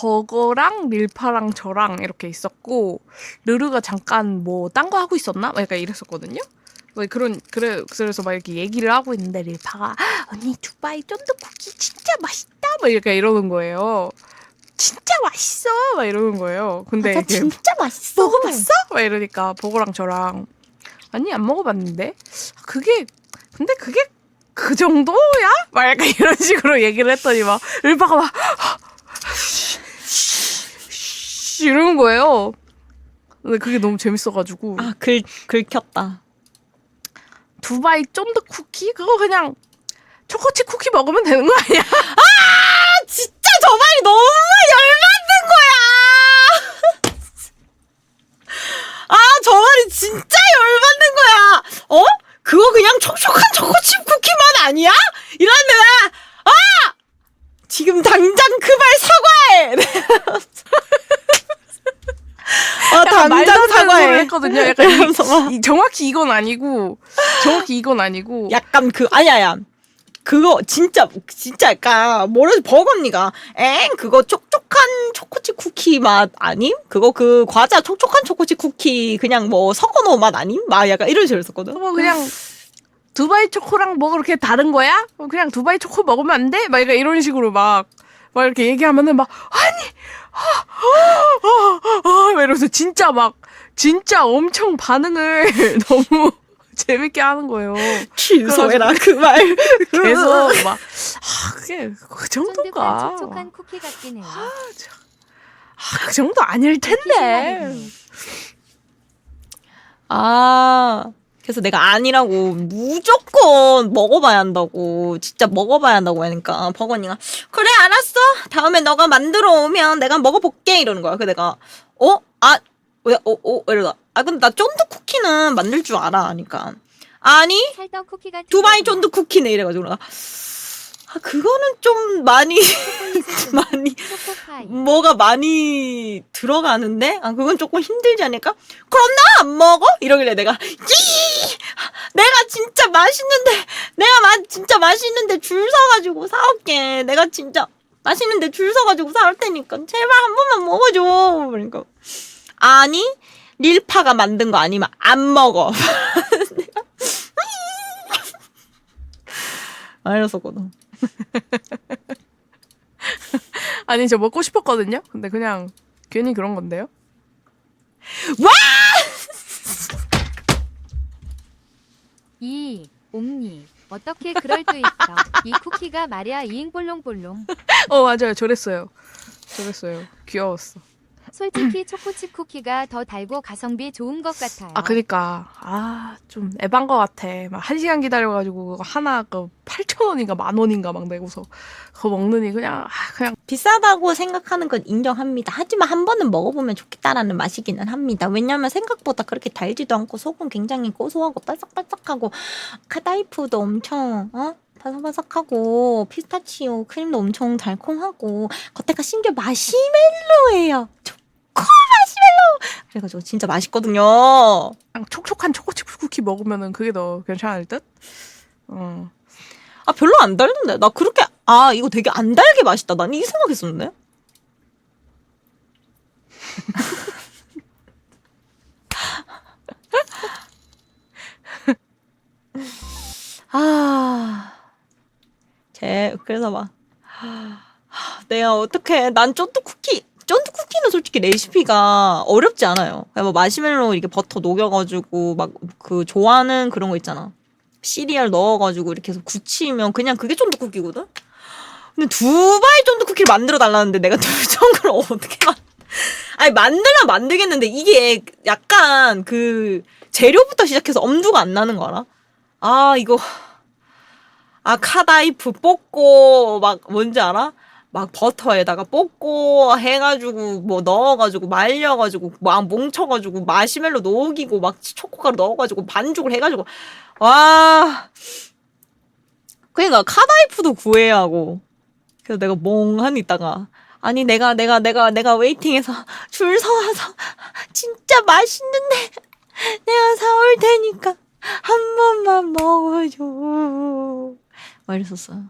버거랑 릴파랑 저랑 이렇게 있었고 르르가 잠깐 뭐 딴 거 하고 있었나? 막 약간 이랬었거든요. 뭐 그런 그래 그래서 막 이렇게 얘기를 하고 있는데 릴파가 언니 두바이 쫀득 쿠키 진짜 맛있다 막 이렇게 이러는 거예요. 진짜 맛있어 막 이러는 거예요. 근데 맞아, 이게 진짜 맛있어. 먹어봤어? 막 이러니까 버거랑 저랑 아니 안 먹어봤는데 그게 근데 그게 그 정도야? 막 약간 이런 식으로 얘기를 했더니 막 을바가 막 이러는 거예요. 근데 그게 너무 재밌어가지고 아, 글, 긁혔다. 두바이 쫀득 쿠키 그거 그냥 초코칩 쿠키 먹으면 되는 거 아니야? 아, 진짜 저 말이 너무 열받는 거야! 아, 저 말이 진짜 열받는 거야! 어? 그거 그냥 촉촉한 초코칩 쿠키만 아니야? 이런데 왜, 아! 지금 당장 그 말 사과해! 아, 당장 소리를 사과해. 했거든요. 약간 이- 이러면서 막 이- 정확히 이건 아니고 정확히 이건 아니고 약간 그 아니야 그거 진짜 진짜 약간 뭐라 버거 언니가 엥 그거 촉촉한 초코칩 쿠키 맛 아님? 그거 그 과자 촉촉한 초코칩 쿠키 그냥 뭐 섞어 놓은 맛 아님? 막 약간 이런 식으로 했었거든. 뭐 그냥 두바이 초코랑 뭐 그렇게 다른 거야? 뭐 그냥 두바이 초코 먹으면 안 돼? 막 이런 식으로 막, 막 이렇게 얘기하면은 막, 아니, 아, 아, 아, 아, 막 이러면서 진짜 막, 진짜 엄청 반응을 너무 재밌게 하는 거예요. 취소해라 그 말. 계속 막, 아, 그게 그 정도가. 촉촉한 쿠키 같긴 해요. 아, 그 정도 아닐 텐데. 아 그래서 내가 아니라고 무조건 먹어봐야 한다고 진짜 먹어봐야 한다고 하니까 버거 언니가 그래 알았어 다음에 너가 만들어 오면 내가 먹어볼게 이러는 거야. 그래서 내가 어? 아 왜? 어? 어? 이러다 아 근데 나 쫀득 쿠키는 만들 줄 알아 하니까 아니 찰떡 쿠키 같은 두바이. 쫀득 쿠키네 이래가지고 내가 아 그거는 좀 많이 많이 초코파이. 뭐가 많이 들어가는데 아 그건 조금 힘들지 않을까? 그럼 나 안 먹어? 이러길래 내가 맛있는데 내가 맛 진짜 맛있는데 줄 서가지고 사올게. 내가 진짜 맛있는데 줄 서가지고 사올 테니까 제발 한 번만 먹어줘. 그러니까. 아니 릴파가 만든 거 아니면 안 먹어. 내가 아 이랬었거든. 아니, 저 먹고 싶었거든요? 근데 그냥 괜히 그런 건데요? 와 이 옴니 어떻게 그럴 수 있어? 이 쿠키가 말이야 이잉 볼롱볼롱. 어, 맞아요. 저랬어요. 저랬어요. 귀여웠어. 솔직히 초코칩 쿠키가 더 달고 가성비 좋은 것 같아요. 아, 그니까. 아, 좀 에반 거 같아. 막 한 시간 기다려가지고 그거 하나 그 8,000원인가 만 원인가 막 내고서 그거 먹느니 그냥, 아, 그냥. 비싸다고 생각하는 건 인정합니다. 하지만 한 번은 먹어보면 좋겠다라는 맛이기는 합니다. 왜냐면 생각보다 그렇게 달지도 않고 속은 굉장히 고소하고 바삭바삭하고 카다이프도 엄청 어? 바삭바삭하고 피스타치오 크림도 엄청 달콤하고 겉에가 심지어 마시멜로예요. 마시멜로. 그래가지고 진짜 맛있거든요. 그냥 촉촉한 초코칩 쿠키 먹으면은 그게 더 괜찮을 듯? 어. 아 별로 안 달던데. 나 그렇게 아 이거 되게 안 달게 맛있다. 난 이 생각했었는데. 아, 제 그래서 막 하, 내가 어떻게 난 쫀득 쿠키 쫀득 쿠키는 솔직히 레시피가 어렵지 않아요. 그냥 뭐 마시멜로 이렇게 버터 녹여가지고 막 그 좋아하는 그런 거 있잖아. 시리얼 넣어가지고 이렇게 해서 굳히면 그냥 그게 쫀득 쿠키거든. 근데 두바이 쫀득 쿠키를 만들어 달라는데 내가 둘정을 어떻게 만? 아니 만들면 만들겠는데 이게 약간 그 재료부터 시작해서 엄두가 안 나는 거 알아? 아 이거 아 카다이프 뽑고 막 뭔지 알아? 막 버터에다가 뽑고 해가지고 뭐 넣어가지고 말려가지고 막 뭉쳐가지고 마시멜로 녹이고 막 초코가루 넣어가지고 반죽을 해가지고. 와. 그러니까 카다이프도 구해야 하고. 그래서 내가 멍하니 있다가. 아니 내가 내가 내가 내가 웨이팅해서 줄 서와서 진짜 맛있는데 내가 사올 테니까 한 번만 먹어줘. 막 이랬었어요